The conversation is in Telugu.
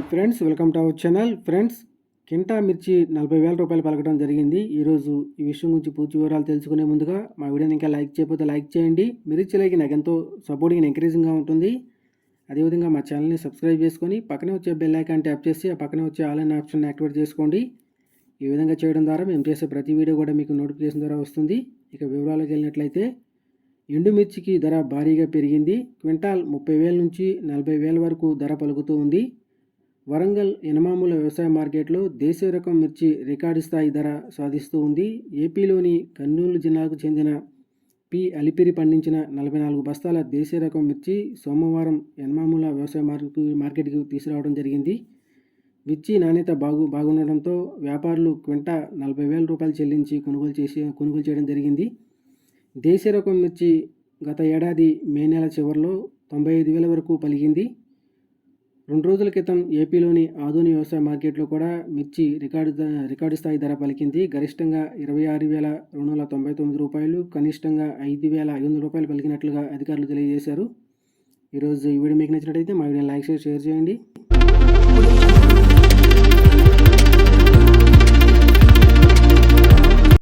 Hi friends welcome to our channel friends కింటా మిర్చి నలభై వేల రూపాయలు పలకడం జరిగింది. ఈరోజు ఈ విషయం గురించి పూర్తి వివరాలు తెలుసుకునే ముందుగా మా వీడియోని ఇంకా లైక్ చేయకపోతే లైక్ చేయండి. మిర్చి లైక్ నాకు ఎంతో సపోర్టింగ్ ఎంకరేజింగ్గా ఉంటుంది. అదేవిధంగా మా ఛానల్ని సబ్స్క్రైబ్ చేసుకొని పక్కనే వచ్చే బెల్ ఐకాన్ ట్యాప్ చేసి ఆ పక్కనే వచ్చే ఆన్లైన్ ఆప్షన్ యాక్టివేట్ చేసుకోండి. ఈ విధంగా చేయడం ద్వారా మేము చేసే ప్రతి వీడియో కూడా మీకు నోటిఫికేషన్ ద్వారా వస్తుంది. ఇక వివరాలకు వెళ్ళినట్లయితే ఎండుమిర్చికి ధర భారీగా పెరిగింది. క్వింటాల్ ముప్పై వేల నుంచి నలభై వేల వరకు ధర పలుకుతూ ఉంది. వరంగల్ ఎనమాముల వ్యవసాయ మార్కెట్లో దేశీయ రకం మిర్చి రికార్డు స్థాయి ధర సాధిస్తూ ఉంది. ఏపీలోని కర్నూలు జిల్లాకు చెందిన పి అలిపిరి పండించిన నలభై నాలుగు బస్తాల దేశీయ రకం మిర్చి సోమవారం ఎనమాముల వ్యవసాయ మార్కెట్ మార్కెట్కి తీసుకురావడం జరిగింది. మిర్చి నాణ్యత బాగు బాగుండడంతో వ్యాపారులు క్వింటా నలభై వేల రూపాయలు చెల్లించి కొనుగోలు చేసి కొనుగోలు చేయడం జరిగింది. దేశీయ రకం మిర్చి గత ఏడాది మే నెల చివరిలో తొంభై ఐదు వేల వరకు పలికింది. రెండు రోజుల క్రితం ఏపీలోని ఆధునిక వ్యవసాయ మార్కెట్లో కూడా మిర్చి రికార్డు రికార్డు స్థాయి ధర పలికింది. గరిష్టంగా ఇరవై ఆరు వేల రెండు వందల తొంభై తొమ్మిది రూపాయలు కనిష్టంగా ఐదు వేల ఐదు వందల రూపాయలు పలికినట్లుగా అధికారులు తెలియజేశారు. ఈరోజు ఈ వీడియో మీకు నచ్చినట్టయితే మా వీడియో లైక్ చేసి షేర్ చేయండి.